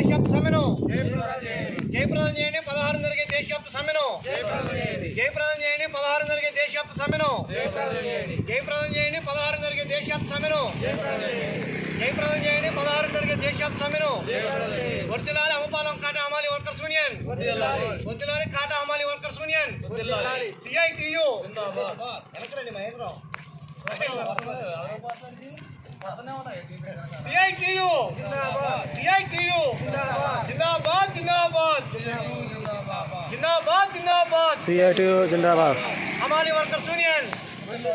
దేశవ్యాప్త సమ్మెను. జయప్రదం చేయండి పదహారు జరిగే దేశవ్యాప్త సమ్మెను. జయప్రదం చేయండి పదహారు జరిగే దేశవ్యాప్త సమ్మెను. జయప్రదం చేయండి పదహారు జరిగే దేశవ్యాప్త సమ్మెను. జయప్రదం చేయండి పదహారు జరిగే దేశవ్యాప్త సమ్మెను. వర్తిలాలి అమపాలం కాటా అమాలి వర్కర్స్ యూనియన్. వర్తిలాలి కాటా అమాలి వర్కర్స్ యూనియన్. సిఐటియు. వెనకరండి మహేంద్రరావు. సిఐటియు సిఐటియు జిందాబాద్ జిందాబాద్ జిందాబాద్ జిందాబాద్ సిఐటి జిందాబాద్ హమాలి వర్కర్స్ యూనియన్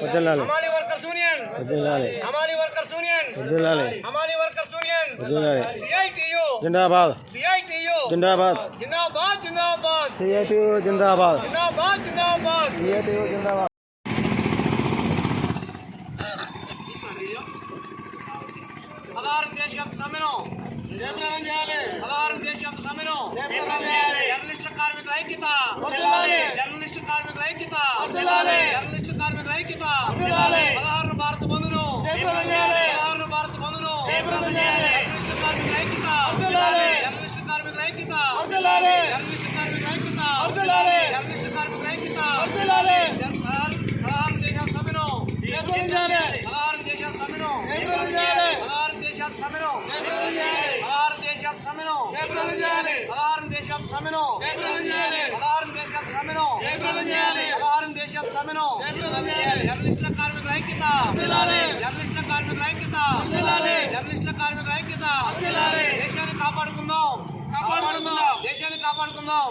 వదిలాలి హమాలి వర్కర్స్ యూనియన్ వదిలాలి హమాలి వర్కర్స్ యూనియన్ వదిలాలి హమాలి వర్కర్స్ యూనియన్ వదిలాలి సిఐటియు జిందాబాద్ సిఐటియు జిందాబాద్ జిందాబాద్ జిందాబాద్ సిఐటి జిందాబాద్ జిందాబాద్ జిందాబాద్ సిఐటి జిందాబాద్ పదహారు దేశవ్యాప్త సమ్మెను పదహారు దేశవ్యాప్త సమ్మెను జర్నలిస్టుల కార్మికుల ఐక్యత జర్నలిస్టుల కార్మికుల ఐక్యత జర్నలిస్టుల కార్మికుల ఐక్యత పదహారు భారత బంధును పదహారు భారత బంధును జర్నలిస్టుల కార్మికుల ఐక్యత జర్నలిస్టుల కార్మికుల ఐక్యత జర్నలిస్టుల కార్మికుల ఐక్యత జర్నలిస్టుల కార్మికుల ఐక్యత జర్- పదహారు పదహారు దేశాల సమ్మెను పదహారు దేశాల సమ్మెను పదహారు దేశాల సమ్మెను పదహారు దేశాల సమ్మెను పదహారు దేశాల సమ్మెను పదహారు దేశాల సమ్మెను పదహారు దేశాల సమ్మెను. జర్నలిస్టుల కార్మికుల ఐక్యత. జర్నలిస్టుల కార్మికుల ఐక్యత. జర్నలిస్టుల కార్మికుల ఐక్యత. దేశాన్ని కాపాడుకుందాం. దేశాన్ని కాపాడుకుందాం.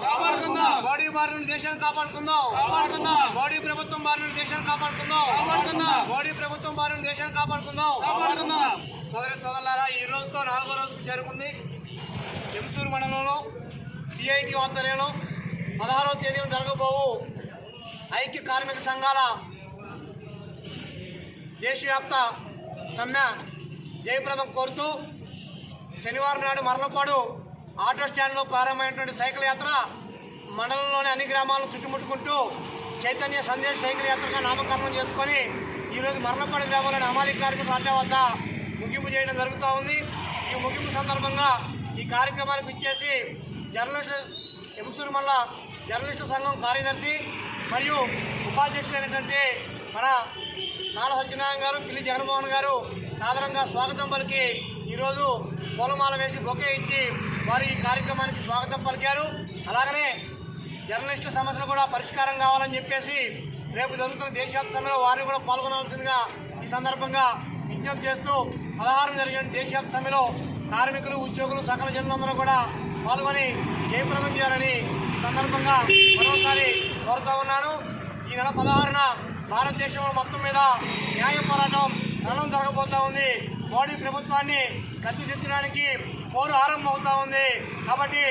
మోడీ బారి నుండి దేశాన్ని కాపాడుకుందాం. మోడీ ప్రభుత్వం బారి నుండి దేశాన్ని కాపాడుకుందాం. మోడీ ప్రభుత్వం బారి నుండి దేశాన్ని కాపాడుకుందాం. సోదరి సోదరులారా ఈ రోజుతో నాలుగో రోజుకు చేరుకుంది ఎంసూరు మండలంలో సిఐటి ఆధ్వర్యంలో పదహారవ తేదీన జరగబోవు ఐక్య కార్మిక సంఘాల దేశవ్యాప్త సమ్మె జయప్రదం కోరుతూ శనివారం నాడు మరలపాడు ఆటో స్టాండ్లో ప్రారంభమైనటువంటి సైకిల్ యాత్ర మండలంలోని అన్ని గ్రామాలను చుట్టుముట్టుకుంటూ చైతన్య సందేశ్ సైకిల్ యాత్రగా నామకరణం చేసుకొని ఈరోజు మరణపాడు గ్రామంలోని అమాలి కార్మికుల అడ్డా వద్ద ముగింపు చేయడం జరుగుతూ ఉంది. ఈ ముగింపు సందర్భంగా ఈ కార్యక్రమానికి ఇచ్చేసి జర్నలిస్ట్ ఎంసూరు మల్ల జర్నలిస్టు సంఘం కార్యదర్శి మరియు ఉపాధ్యక్షులైనటువంటి మన నాల సత్యనారాయణ గారు పిల్లి జగన్మోహన్ గారు సాధారణంగా స్వాగతం పలికి ఈరోజు పూలమాల వేసి బొకే ఇచ్చి వారు ఈ కార్యక్రమానికి స్వాగతం పలికారు. అలాగనే జర్నలిస్టుల సమస్యలు కూడా పరిష్కారం కావాలని చెప్పేసి రేపు జరుగుతున్న దేశవ్యాప్త సమ్మెలో వారిని కూడా పాల్గొనాల్సిందిగా ఈ సందర్భంగా విజ్ఞప్తి చేస్తూ పదహారు జరిగిన దేశవ్యాప్త సమ్మెలో కార్మికులు ఉద్యోగులు సకల జనులందరూ కూడా పాల్గొని జయప్రదం చేయాలని సందర్భంగా మరోసారి కోరుతా ఉన్నాను. ఈ నెల పదహారున భారతదేశంలో మొత్తం మీద న్యాయ పోరాటం రణం జరగబోతా ఉంది. మోడీ ప్రభుత్వాన్ని గద్దెదిద్దడానికి పోరు ఆరంభం అవుతా ఉంది. కాబట్టి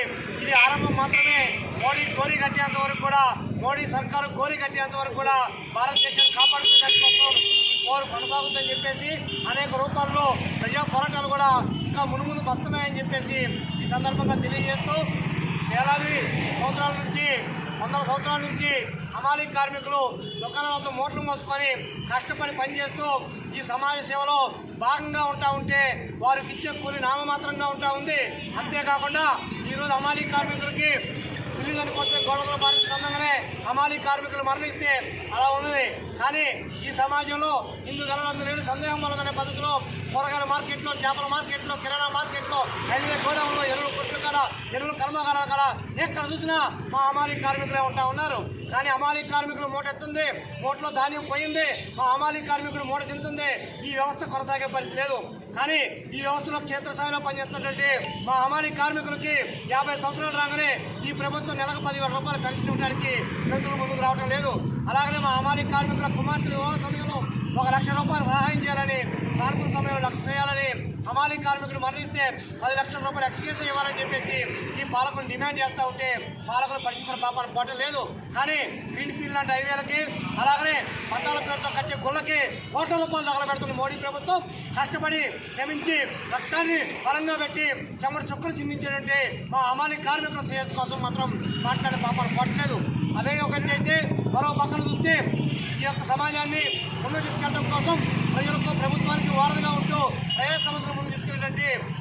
ఇది ఆరంభం మాత్రమే. మోడీ కోరి కట్టేంత వరకు కూడా మోడీ సర్కారు కోరి కట్టేంత వరకు కూడా భారతదేశాన్ని కాపాడుకునే కోసం ఈ పోరు కొనసాగుతుందని చెప్పేసి అనేక రూపాల్లో ప్రజా పోరాటాలు కూడా ఇంకా మునుముందు వస్తున్నాయని చెప్పేసి ఈ సందర్భంగా తెలియజేస్తూ వేలాది సంవత్సరాల నుంచి వందల సంవత్సరాల నుంచి హమాలీ కార్మికులు దుకాణాలతో మోట్లు మోసుకొని కష్టపడి పనిచేస్తూ ఈ సమాజ సేవలో భాగంగా ఉంటా ఉంటే వారికి ఇచ్చే కూలి నామమాత్రంగా ఉంటా ఉంది. అంతేకాకుండా ఈరోజు హమాలీ కార్మికులకి పిల్లి చనిపోతే గొడవలు బారిన సందర్భంగానే హమాలీ కార్మికులు మరణిస్తే అలా ఉంది. కానీ ఈ సమాజంలో హిందూ గలందు లేని సందేహం వలదనే పద్ధతిలో కూరగాయల మార్కెట్లో చేపల మార్కెట్లో కిరాణా మార్కెట్లో రైల్వే గోడౌన్లో ఎరువులు కొట్లు కాడ ఎరువులు కర్మాగారాల కాడ ఎక్కడ చూసినా మా హమాలీ కార్మికులే ఉంటా ఉన్నారు. కానీ హమాలీ కార్మికులు మూట ఎత్తుంది మూటలో ధాన్యం పోయింది మా హమాలీ కార్మికులు మూట తింటుంది ఈ వ్యవస్థ కొనసాగే పరిస్థితి లేదు. కానీ ఈ వ్యవస్థలో క్షేత్రస్థాయిలో పనిచేస్తున్నటువంటి మా అమాలి కార్మికులకి యాభై సంవత్సరాలు రాగానే ఈ ప్రభుత్వం నెలకు పదివేల రూపాయలు పెన్షన్ ఇవ్వడానికి ముందుకు రావడం లేదు. అలాగనే మా హమాలీ కార్మికుల కుమార్తెలు సమయంలో ఒక లక్ష రూపాయలు సహాయం చేయాలని కార్మికుల సమయంలో లక్ష చేయాలని అమాలి కార్మికులు మరణిస్తే పది లక్షల రూపాయలు ఎక్స్కేషన్ ఇవ్వాలని చెప్పేసి ఈ పాలకులు డిమాండ్ చేస్తూ ఉంటే పాలకులు పట్టించుకున్న పాపాలు పోవటం లేదు. కానీ గ్రీన్ ఫీల్డ్ లాంటి హైవేలకి అలాగనే పట్టాల పేరుతో కట్టే గుళ్ళకి కోట్ల రూపాయలు తగలబెడుతున్న మోడీ ప్రభుత్వం కష్టపడి శ్రమించి రక్తాన్ని బలంగా పెట్టి చెమట చుక్కలు చిందించేటువంటి మా అమాలి కార్మికుల శ్రేయస్సు కోసం మాత్రం మాట్లాడే పాపాలు పోవట్లేదు అదే ఒక ఎత్తు అయితే మరో పక్కన చూస్తే ఈ యొక్క సమాజాన్ని ముందు తీసుకెళ్ళడం కోసం ప్రజలకు ప్రభుత్వానికి వారధిగా ఉంటూ ప్రజా సమస్యలు ముందు తీసుకెళ్ళడం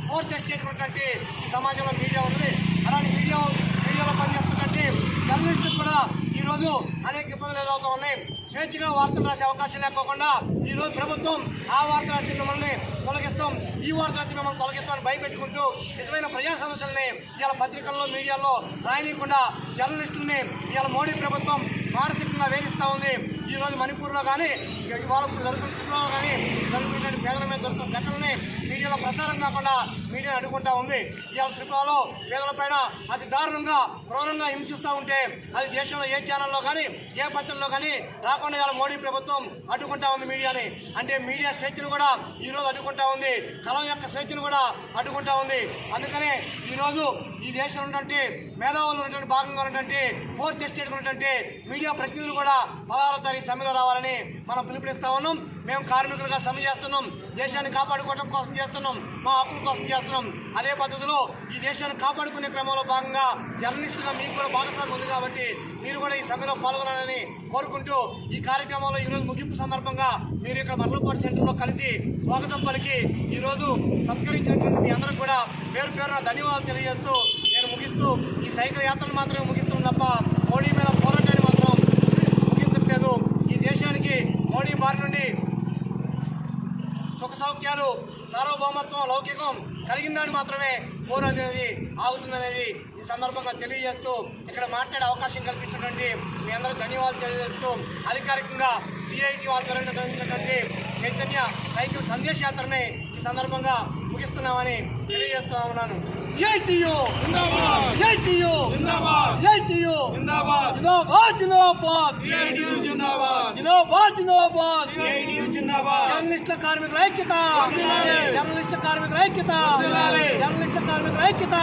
ఫోర్స్ చేసేటటువంటి ఈ సమాజంలో మీడియా ఉంది అలాంటి మీడియా మీడియాలో పనిచేస్తున్నటువంటి జర్నలిస్టులు కూడా ఈరోజు అనేక ఇబ్బందులు ఎదురవుతూ ఉన్నాయి. స్వేచ్ఛగా వార్తలు రాసే అవకాశం లేకోకుండా ఈ రోజు ప్రభుత్వం ఆ వార్తలు అట్టి మిమ్మల్ని తొలగిస్తాం ఈ వార్తలు అట్టి మిమ్మల్ని తొలగిస్తామని భయపెట్టుకుంటూ నిజమైన ప్రజా సమస్యల్ని ఇవాళ పత్రికల్లో మీడియాలో రాయనీయకుండా జర్నలిస్టుల్ని ఇవాళ మోడీ ప్రభుత్వం మానసికంగా వేధిస్తూ ఉంది. ఈ రోజు మణిపూర్లో కానీ ఇవాళ జరుగుతున్న కానీ జరుగుతున్న పేదల మీద దొరుకుతున్న ఘటనని మీడియాలో ప్రచారం కాకుండా మీడియా అడ్డుకుంటా ఉంది. ఇవాళ త్రిపురలో పేదలపైన అతి దారుణంగా క్రూరంగా హింసిస్తూ ఉంటే అది దేశంలో ఏ ఛానల్లో కానీ ఏ పత్రికల్లో కానీ రాకుండా ఇవాళ మోడీ ప్రభుత్వం అడ్డుకుంటా ఉంది మీడియాని. అంటే మీడియా స్వేచ్ఛను కూడా ఈ రోజు అడ్డుకుంటా ఉంది. కలం యొక్క స్వేచ్ఛను కూడా అడ్డుకుంటా ఉంది. అందుకనే ఈరోజు ఈ దేశంలో ఉన్నటువంటి మేధావులు ఉన్నటువంటి భాగంగా ఉన్నటువంటి ఫోర్త్ ఎస్టేట్ ఉన్నటువంటి మీడియా ప్రతినిధులు కూడా పదహారో తారీఖు సమ్మెలో రావాలని మనం పిలుపునిస్తా ఉన్నాం. మేము కార్మికులుగా సమ్మె చేస్తున్నాం. దేశాన్ని కాపాడుకోవడం కోసం చేస్తున్నాం. మా హక్కుల కోసం చేస్తున్నాం. అదే పద్ధతిలో ఈ దేశాన్ని కాపాడుకునే క్రమంలో భాగంగా జర్నలిస్టుగా మీకు కూడా భాగస్వామ్యం ఉంది కాబట్టి మీరు కూడా ఈ సమ్మెలో పాల్గొనాలని కోరుకుంటూ ఈ కార్యక్రమంలో ఈరోజు ముగింపు సందర్భంగా మీరు ఇక్కడ మరలపాటు సెంటర్లో కలిసి స్వాగతం పలికి ఈరోజు సత్కరించినటువంటి మీ అందరూ కూడా పేరు పేరున ధన్యవాదాలు తెలియజేస్తూ నేను ముగిస్తూ ఈ సైకిల్ యాత్రను మాత్రమే ముగిస్తున్నాను తప్ప మోడీ మీద పోరాటం మాత్రం ముగించట్లేదు ఈ దేశానికి మోడీ బారి నుండి సుఖ సౌఖ్యాలు సార్వభౌమత్వం లౌకికం కలిగిందని మాత్రమే పోరాది అనేది ఆగుతుందనేది ఈ సందర్భంగా తెలియజేస్తూ ఇక్కడ మాట్లాడే అవకాశం కల్పించినటువంటి మీ అందరూ ధన్యవాదాలు తెలియజేస్తూ అధికారికంగా సిఐటి ఆధ్వర్యంలో నిర్వహించినటువంటి చైతన్య సైకిల్ సందేశయాత్రని ఈ సందర్భంగా ముగిస్తున్నామని తెలియజేస్తా ఉన్నాను. సిఐటియు సిఐటియు సిఐటియు జిందాబాద్! జిందాబాద్! జిందాబాద్ జిందాబాద్! జర్నలిస్టుల కార్మికుల ఐక్యత! జర్నలిస్టుల కార్మికుల ఐక్యత! జర్నలిస్టుల కార్మికుల ఐక్యత!